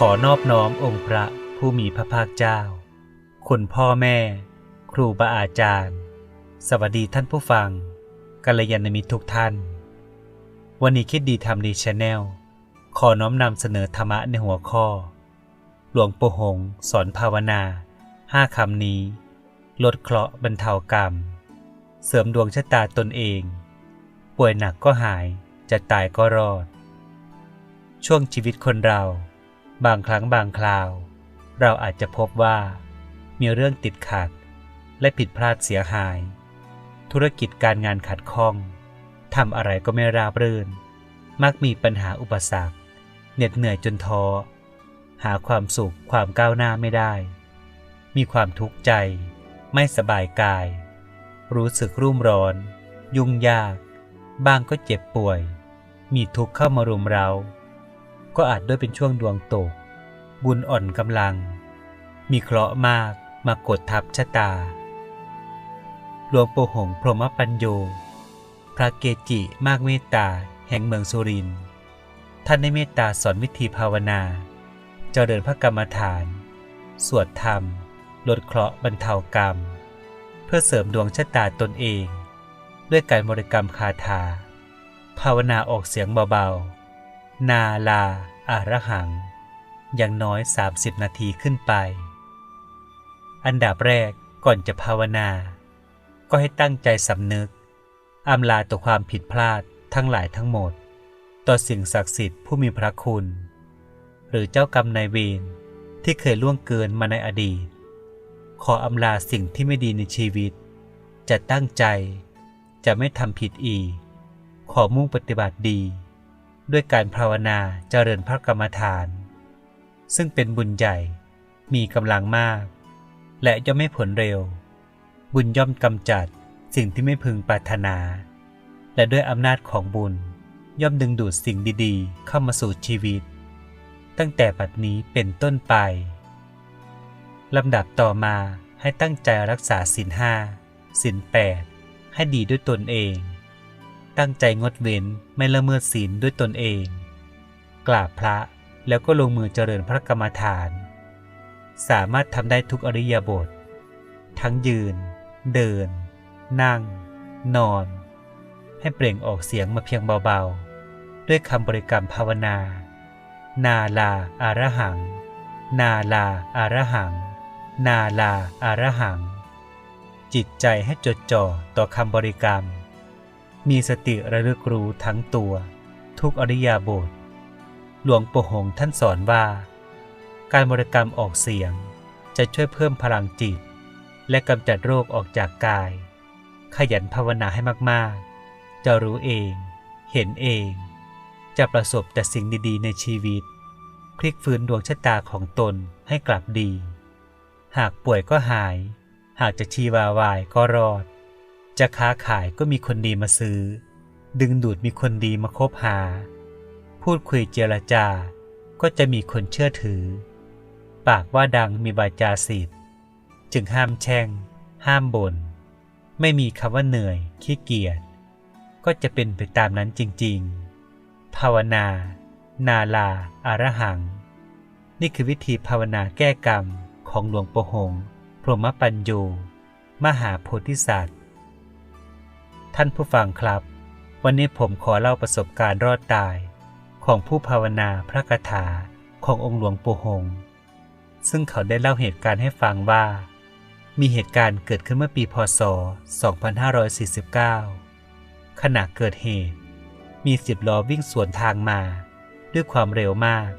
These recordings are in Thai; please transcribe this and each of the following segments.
ขอนอบน้อมองค์พระผู้มีพระภาคเจ้า คุณพ่อแม่ ครูบาอาจารย์ สวัสดีท่านผู้ฟังกัลยาณมิตรทุกท่าน วันนี้คิดดีทำดีชาแนล ขอน้อมนำเสนอธรรมะในหัวข้อ หลวงปู่หงส์สอนภาวนาห้าคำนี้ ลดเคราะห์บรรเทากรรม เสริมดวงชะตาตนเอง ป่วยหนักก็หายจะตายก็รอด ช่วงชีวิตคนเรา บางครั้งบางคราว เราอาจจะพบว่า มีเรื่องติดขัด และผิดพลาดเสียหาย ธุรกิจการงานขัดข้องทำอะไรก็ไม่ราบรื่น มักมีปัญหาอุปสรรค เหน็ดเหนื่อยจนท้อ หาความสุขความก้าวหน้าไม่ได้ มีความทุกข์ใจ ไม่สบายกาย รู้สึกรุ่มร้อน ยุ่งยาก บ้างก็เจ็บป่วย มีทุกข์เข้ามารุมเรา ก็อาจด้วยเป็นช่วงดวงตก บุญอ่อนกำลัง มีเคราะห์มากมากดทับชะตา หลวงปู่หงพรหมปัญโย พระเกจิมากเมตตาแห่งเมืองสุรินทร์ท่านได้เมตตาสอนวิธีภาวนา เจริญพระกรรมฐาน สวดธรรม ลดเคราะห์บรรเทากรรม เพื่อเสริมดวงชะตาตนเอง ด้วยการบริกรรมคาถา ภาวนาออกเสียงเบาๆ นาลาอารหัง อย่างน้อย 30 นาทีขึ้นไป อันดับแรกก่อนจะภาวนา ก็ให้ตั้งใจสำนึกอำลาต่อความผิดพลาดทั้งหลายทั้งหมด ต่อสิ่งศักดิ์สิทธิ์ผู้มีพระคุณ หรือเจ้ากรรมนายเวรที่เคยล่วงเกินมาในอดีต ขออำลาสิ่งที่ไม่ดีในชีวิต จะตั้งใจจะไม่ทำผิดอีก ขอมุ่งปฏิบัติดี ด้วยการภาวนาเจริญพระกรรมฐาน ซึ่งเป็นบุญใหญ่ มีกำลังมาก และย่อมไม่ผลเร็ว บุญย่อมกำจัดสิ่งที่ไม่พึงปรารถนา และด้วยอำนาจของบุญ ย่อมดึงดูดสิ่งดีๆ เข้ามาสู่ชีวิต ตั้งแต่ปัจนี้เป็นต้นไปลำดับต่อมาให้ตั้งใจรักษาศีลห้าศีลแปดให้ดีด้วยตนเอง ตั้งใจงดเว้นไม่ละเมิดศีลด้วยตนเอง กราบพระแล้วก็ลงมือเจริญพระกรรมฐาน สามารถทำได้ทุกอริยบท ทั้งยืน เดิน นั่ง นอน ให้เปล่งออกเสียงมาเพียงเบาๆ ด้วยคำบริกรรมภาวนา นาลาอาระหัง นาลาอาระหัง นาลาอาระหัง จิตใจให้จดจ่อต่อคำบริกรรม มีสติระลึกรู้ทั้งตัว ทุกอริยาบท หลวงปู่หงท่านสอนว่า การบริกรรมออกเสียงจะช่วยเพิ่มพลังจิต และกำจัดโรคออกจากกาย ขยันภาวนาให้มากๆ จะรู้เอง เห็นเอง จะประสบแต่สิ่งดีๆ ในชีวิต พลิกฟื้นดวงชะตาของตนให้กลับดี หากป่วยก็หาย หากจะชีวาวายก็รอด จะค้าขายก็มีคนดีมาซื้อ ดึงดูดมีคนดีมาคบหา พูดคุยเจรจาก็จะมีคนเชื่อถือ ปากว่าดังมีวาจาสิทธิ์จึงห้ามแช่ง ห้ามบน่นไม่มีคำว่าเหนื่อย ขี้เกียจก็จะเป็นไปตามนั้นจริงๆ ภาวนา นาลาอารหัง นี่คือวิธีภาวนาแก้กรรมของหลวงปู่หง พรหมปัญโยมหาโพธิสัตว์ ท่านผู้ฟังครับ วันนี้ผมขอเล่าประสบการณ์รอดตาย ของผู้ภาวนาพระคาถาขององค์หลวงปู่หง ซึ่งเขาได้เล่าเหตุการณ์ให้ฟังว่า มีเหตุการณ์เกิดขึ้นเมื่อปีพศ 2549 ขณะเกิดเหตุ มีสิบล้อวิ่งสวนทางมา ด้วยความเร็วมาก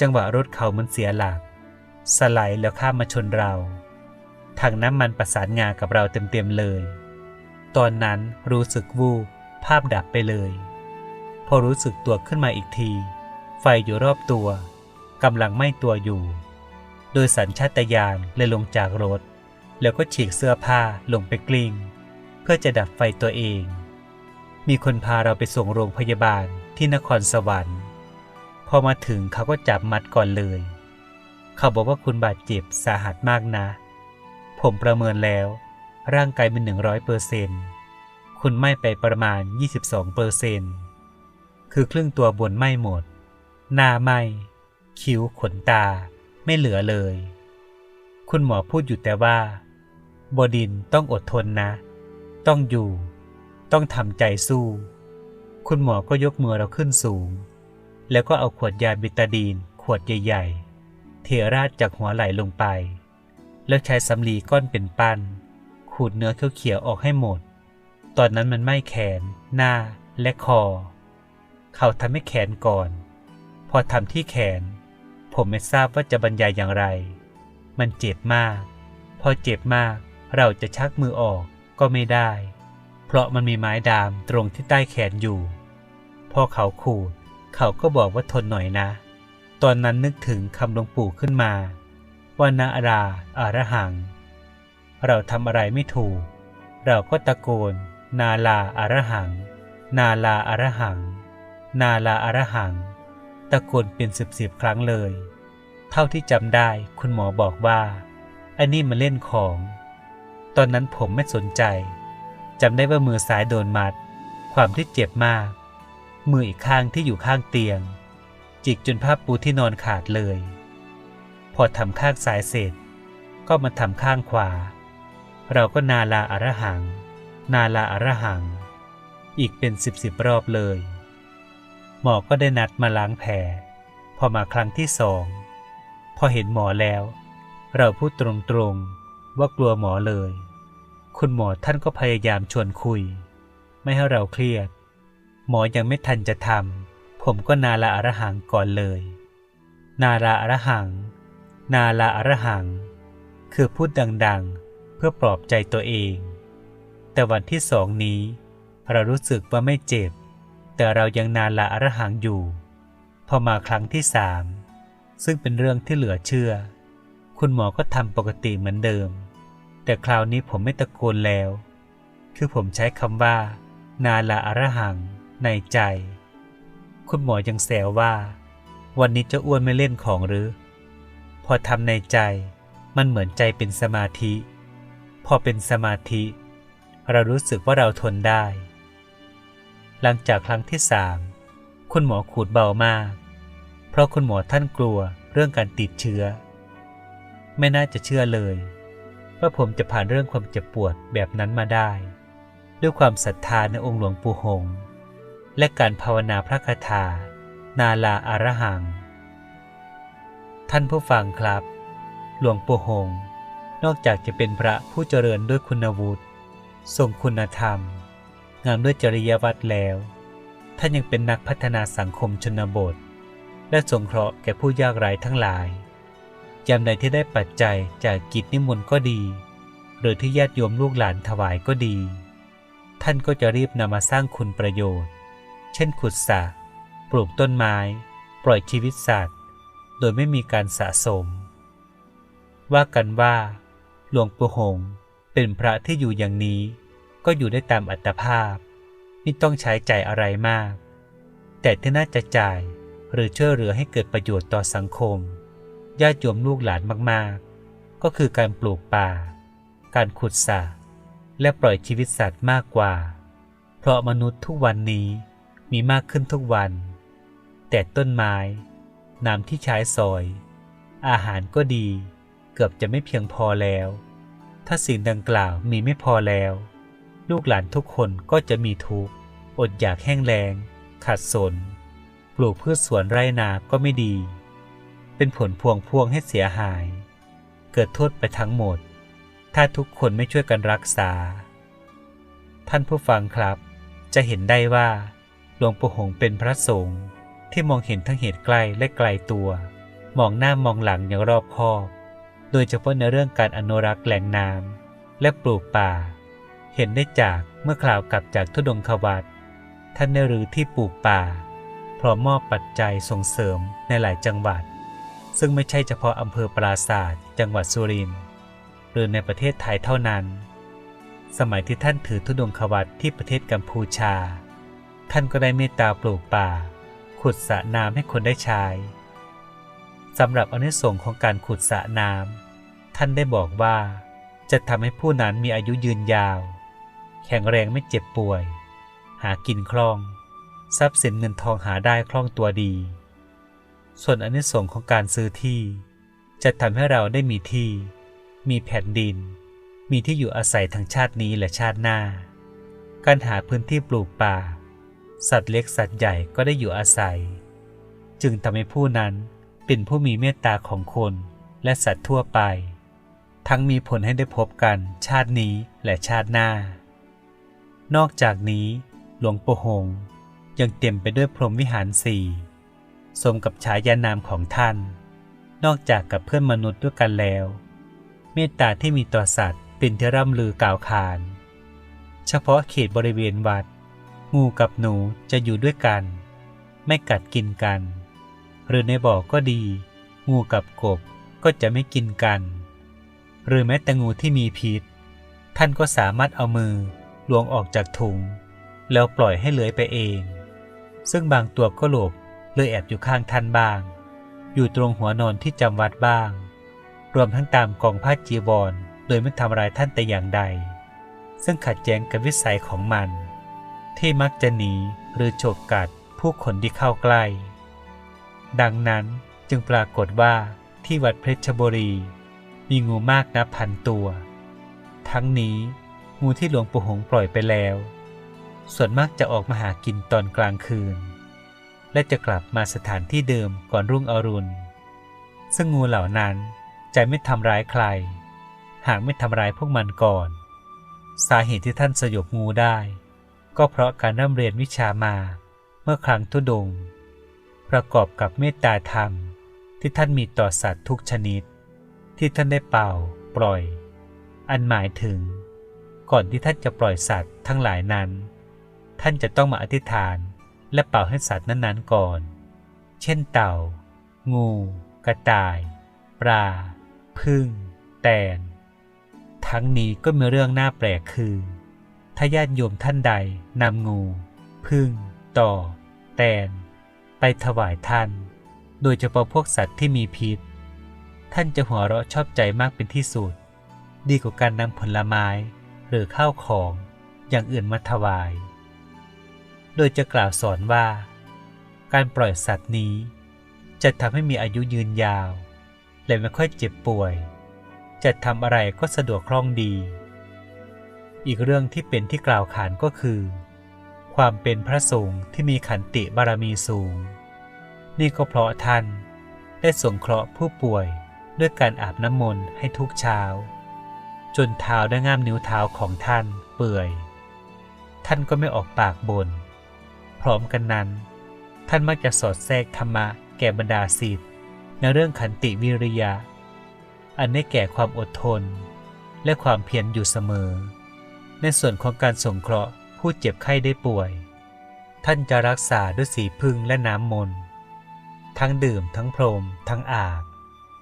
จังหวะรถเขามันเสียหลัก สไลด์แล้วข้ามมาชนเรา ทางน้ำมันประสานงากับเราเต็มๆเลย ตอนนั้นรู้สึกวูบภาพดับไปเลย พอรู้สึกตัวขึ้นมาอีกที ไฟอยู่รอบตัวกำลังไหม้ตัวอยู่ โดยสัญชาตญาณเลยลงจากรถ แล้วก็ฉีกเสื้อผ้าลงไปกลิ้ง เพื่อจะดับไฟตัวเอง มีคนพาเราไปส่งโรงพยาบาลที่นครสวรรค์ พอมาถึงเขาก็จับมัดก่อนเลย เขาบอกว่าคุณบาดเจ็บสาหัสมากนะ ผมประเมินแล้ว ร่างกายเป็นหนึ่งร้อยเปอร์เซนคุณไหม้ไปประมาณ 22เปอร์เซนคือครึ่งตัวบนไหม้หมด หน้าไหม้ คิ้วขนตา ไม่เหลือเลย คุณหมอพูดอยู่แต่ว่า บดินต้องอดทนนะ ต้องอยู่ ต้องทำใจสู้ คุณหมอก็ยกมือเราขึ้นสูง แล้วก็เอาขวดยาบิตาดีน ขวดใหญ่ ๆ เทราดจากหัวไหล่ลงไป แล้วใช้สำลีก้อนเป็นปั้น ขูดเนื้อเขียวๆออกให้หมด ตอนนั้นมันไหม้แขน หน้าและคอ เขาทำให้แขนก่อน พอทำที่แขน ผมไม่ทราบว่าจะบรรยายอย่างไร มันเจ็บมาก พอเจ็บมากเราจะชักมือออกก็ไม่ได้ เพราะมันมีไม้ดามตรงที่ใต้แขนอยู่ พอเขาขูด เขาก็บอกว่าทนหน่อยนะ ตอนนั้นนึกถึงคำหลวงปู่ขึ้นมา ว่านาราอารหัง เราทำอะไรไม่ถูก เราก็ตะโกน นาลาอารหัง นาลาอารหัง นาลาอารหัง ตะโกนเป็นสิบสิบครั้งเลย เท่าที่จำได้คุณหมอบอกว่าอันนี้มาเล่นของ ตอนนั้นผมไม่สนใจจำได้ว่ามือซ้ายโดนมัด ความที่เจ็บมาก มืออีกข้างที่อยู่ข้างเตียง จิกจนผ้าปูที่นอนขาดเลย พอทำข้างซ้ายเสร็จ ก็มาทำข้างขวา เราก็นาลาอารหัง นาลาอารหัง อีกเป็นสิบสิบรอบเลย หมอก็ได้นัดมาล้างแผลพอมาครั้งที่สอง พอเห็นหมอแล้ว เราพูดตรงๆว่ากลัวหมอเลย คุณหมอท่านก็พยายามชวนคุย ไม่ให้เราเครียด หมอยังไม่ทันจะทำผมก็นาลาอารหังก่อนเลย นาลาอารหัง นาลาอารหัง คือพูดดังๆ เพื่อปลอบใจตัวเอง แต่วันที่สองนี้ เรารู้สึกว่าไม่เจ็บ แต่เรายังนานลาอรหังอยู่ พอมาครั้งที่สามซึ่งเป็นเรื่องที่เหลือเชื่อ คุณหมอก็ทำปกติเหมือนเดิม แต่คราวนี้ผมไม่ตะโกนแล้ว คือผมใช้คำว่า นาลาอรหัง ในใจ คุณหมอยังแซวว่า วันนี้จะอ้วนไม่เล่นของหรือ พอทำในใจ มันเหมือนใจเป็นสมาธิ พอเป็นสมาธิ เรารู้สึกว่าเราทนได้ หลังจากครั้งที่สามคุณหมอขูดเบามาก เพราะคุณหมอท่านกลัวเรื่องการติดเชื้อ ไม่น่าจะเชื่อเลย ว่าผมจะผ่านเรื่องความเจ็บปวดแบบนั้นมาได้ ด้วยความศรัทธาในองค์หลวงปู่หง และการภาวนาพระคาถา นาลาอารหัง ท่านผู้ฟังครับ หลวงปู่หง นอกจากจะเป็นพระผู้เจริญด้วยคุณวุฒิทรงคุณธรรม งามด้วยจริยวัตรแล้ว ท่านยังเป็นนักพัฒนาสังคมชนบท และสงเคราะห์แก่ผู้ยากไร้ทั้งหลายยามใดที่ได้ปัจจัยจากกิจนิมนต์ก็ดี หรือที่ญาติโยมลูกหลานถวายก็ดี ท่านก็จะรีบนำมาสร้างคุณประโยชน์ เช่นขุดสระปลูกต้นไม้ ปล่อยชีวิตสัตว์ โดยไม่มีการสะสม ว่ากันว่า หลวงปู่หงเป็นพระที่อยู่อย่างนี้ ก็อยู่ได้ตามอัตภาพ ไม่ต้องใช้ใจอะไรมาก แต่ที่น่าจะจ่ายหรือช่วยเหลือให้เกิดประโยชน์ต่อสังคมญาติโยมลูกหลานมากๆ ก็คือการปลูกป่า การขุดสระและปล่อยชีวิตสัตว์มากกว่า เพราะมนุษย์ทุกวันนี้มีมากขึ้นทุกวัน แต่ต้นไม้ น้ำที่ใช้สอย อาหารก็ดี เกือบจะไม่เพียงพอแล้ว ถ้าสิ่งดังกล่าวมีไม่พอแล้ว ลูกหลานทุกคนก็จะมีทุกข์อดอยากแห้งแล้งขาดสน ปลูกพืชสวนไร่นาก็ไม่ดี เป็นผลพวงพวงให้เสียหาย เกิดโทษไปทั้งหมด ถ้าทุกคนไม่ช่วยกันรักษา ท่านผู้ฟังครับ จะเห็นได้ว่าหลวงปู่หงเป็นพระสงฆ์ที่มองเห็นทั้งเหตุใกล้และไกลตัว มองหน้ามองหลังอย่างรอบคอบ โดยเฉพาะในเรื่องการอนุรักษ์แหล่งน้ำและปลูกป่า เห็นได้จากเมื่อคราวกลับจากทุดงควัตท่านได้รื้อที่ปลูกป่า พร้อมมอบปัจจัยส่งเสริมในหลายจังหวัด ซึ่งไม่ใช่เฉพาะอำเภอปราศาสตร์จังหวัดสุรินทร์หรือในประเทศไทยเท่านั้น สมัยที่ท่านถือธุดงควัตที่ประเทศกัมพูชา ท่านก็ได้เมตตาปลูกป่า ขุดสระน้ำให้คนได้ใช้ สำหรับอนิสงค์ของการขุดสระน้ำท่านได้บอกว่า จะทำให้ผู้นั้นมีอายุยืนยาว แข็งแรงไม่เจ็บป่วย หากินคล่อง ทรัพย์สินเงินทองหาได้คล่องตัวดี ส่วนอนิสงส์ของการซื้อที่ จะทำให้เราได้มีที่ มีแผ่นดิน มีที่อยู่อาศัยทั้งชาตินี้และชาติหน้า การหาพื้นที่ปลูกป่า สัตว์เล็กสัตว์ใหญ่ก็ได้อยู่อาศัย จึงทำให้ผู้นั้น เป็นผู้มีเมตตาของคนและสัตว์ทั่วไป ทั้งมีผลให้ได้พบกันชาตินี้และชาติหน้า นอกจากนี้ หลวงปู่หงยังเต็มไปด้วยพรหมวิหารสี่สมกับฉายานามของท่าน นอกจากกับเพื่อนมนุษย์ด้วยกันแล้ว เมตตาที่มีต่อสัตว์เป็นที่ร่ำลือกล่าวขาน เฉพาะเขตบริเวณวัด งูกับหนูจะอยู่ด้วยกัน ไม่กัดกินกัน หรือในบ่อก็ดี งูกับกบก็จะไม่กินกัน หรือแม้แต่งูที่มีพิษ ท่านก็สามารถเอามือลวงออกจากถุง แล้วปล่อยให้เลื้อยไปเอง ซึ่งบางตัวก็หลบเลยแอบอยู่ข้างท่านบ้าง อยู่ตรงหัวนอนที่จำวัดบ้าง รวมทั้งตามกองผ้าจีวรโดยไม่ทำร้ายท่านแต่อย่างใด ซึ่งขัดแย้งกับวิสัยของมัน ที่มักจะหนีหรือโฉกกัดผู้คนที่เข้าใกล้ ดังนั้นจึงปรากฏว่าที่วัดเพชรบุรี มีงูมากนับพันตัว ทั้งนี้งูที่หลวงปู่หงปล่อยไปแล้ว ส่วนมากจะออกมาหากินตอนกลางคืน และจะกลับมาสถานที่เดิมก่อนรุ่งอรุณ ซึ่งงูเหล่านั้นจะไม่ทำร้ายใคร หากไม่ทำร้ายพวกมันก่อน สาเหตุที่ท่านสยบงูได้ ก็เพราะการร่ำเรียนวิชามาเมื่อครั้งทุดง ประกอบกับเมตตาธรรมที่ท่านมีต่อสัตว์ทุกชนิด ที่ท่านได้เป่า ปล่อย อันหมายถึง ก่อนที่ท่านจะปล่อยสัตว์ทั้งหลายนั้น ท่านจะต้องมาอธิษฐานและเป่าให้สัตว์นั้นๆก่อน เช่นเต่า งู กระต่าย ปลาพึ่ง แตน ทั้งนี้ก็มีเรื่องน่าแปลกคือ ถ้าญาติโยมท่านใดนำงู พึ่ง ต่อ แตน ไปถวายท่าน โดยเฉพาะพวกสัตว์ที่มีพิษ ท่านจะหัวเราะชอบใจมากเป็นที่สุด ดีกว่าการนำผลไม้หรือข้าวของอย่างอื่นมาถวาย โดยจะกล่าวสอนว่า การปล่อยสัตว์นี้ จะทำให้มีอายุยืนยาว และไม่ค่อยเจ็บป่วย จะทำอะไรก็สะดวกคล่องดี อีกเรื่องที่เป็นที่กล่าวขานก็คือ ความเป็นพระสงฆ์ที่มีขันติบารมีสูง นี่ก็เพราะท่านได้สงเคราะห์ผู้ป่วยด้วยการอาบน้ำมนต์ให้ทุกเช้า จนเท้าและง่ามนิ้วเท้าของท่านเปื่อย ท่านก็ไม่ออกปากบน่นพร้อมกันนั้น ท่านมักจะสอดแทรกธรรมะแก่บรรดาศิษย์ในเรื่องขันติวิริยะ อันได้แก่ความอดทน และความเพียรอยู่เสมอ ในส่วนของการสงเคราะห์ ผู้เจ็บไข้ได้ป่วย ท่านจะรักษาด้วยสีพึ่งและน้ำมนต์ทั้งดื่มทั้งพรม ทั้งอาบ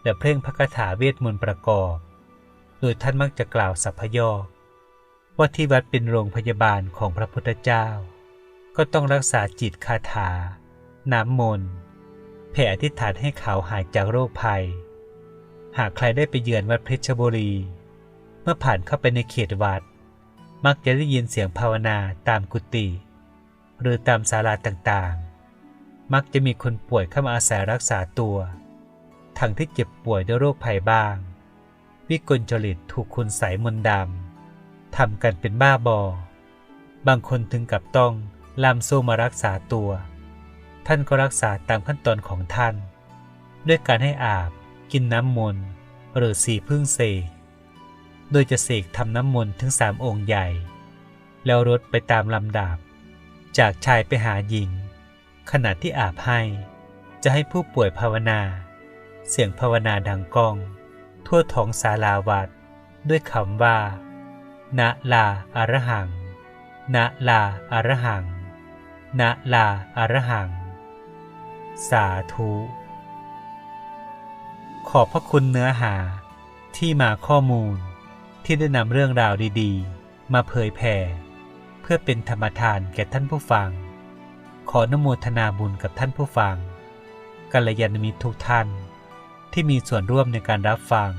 และเพลงพระคาถาเวทมนต์ประกอบ โดยท่านมักจะกล่าวสัพพยอกว่าที่วัดเป็นโรงพยาบาลของพระพุทธเจ้า ก็ต้องรักษาจิตคาถา น้ำมนต์แผ่อธิษฐานให้เขาหายจากโรคภัย หากใครได้ไปเยือนวัดเพชรบุรี เมื่อผ่านเข้าไปในเขตวัด มักจะได้ยินเสียงภาวนาตามกุฏิหรือตามศาลาต่างๆ มักจะมีคนป่วยเข้ามาอาศัยรักษาตัวทั้งที่เจ็บป่วยด้วยโรคภัยบ้าง วิกลจริตถูกคุณใสมนดำทำกันเป็นบ้าบอ บางคนถึงกับต้องลามโซมารักษาตัว ท่านก็รักษาตามขั้นตอนของท่าน ด้วยการให้อาบ กินน้ำมนต์หรือสีพึ่งเสก โดยจะเสกทำน้ำมนต์ถึงสามองค์ใหญ่ แล้วรดไปตามลำดับ จากชายไปหาหญิง ขณะที่อาบให้ จะให้ผู้ป่วยภาวนา เสียงภาวนาดังก้อง ทั่วท้องศาลาวัด ด้วยคำว่า นะลาอารหัง นะลาอารหัง นะลาอารหัง สาธุขอบพระคุณเนื้อหาที่มาข้อมูล ที่ได้นำเรื่องราวดีๆ มาเผยแผ่ เพื่อเป็นธรรมทานแก่ท่านผู้ฟัง ขอนโมทนาบุญกับท่านผู้ฟังกัลยาณมิตรทุกท่าน ที่มีส่วนร่วมในการรับฟัง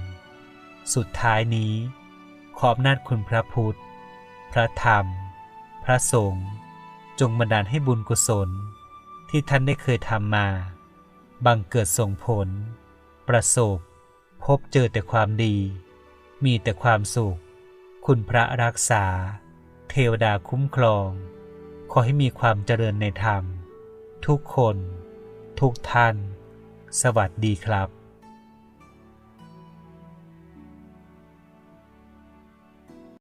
สุดท้ายนี้ ขอบนาจคุณพระพุทธ พระธรรม พระสงฆ์จงบันดาลให้บุญกุศล ที่ท่านได้เคยทำมา บังเกิดส่งผล ประสบ พบเจอแต่ความดี มีแต่ความสุข คุณพระรักษา เทวดาคุ้มครอง ขอให้มีความเจริญในธรรม ทุกคน ทุกท่าน สวัสดีครับ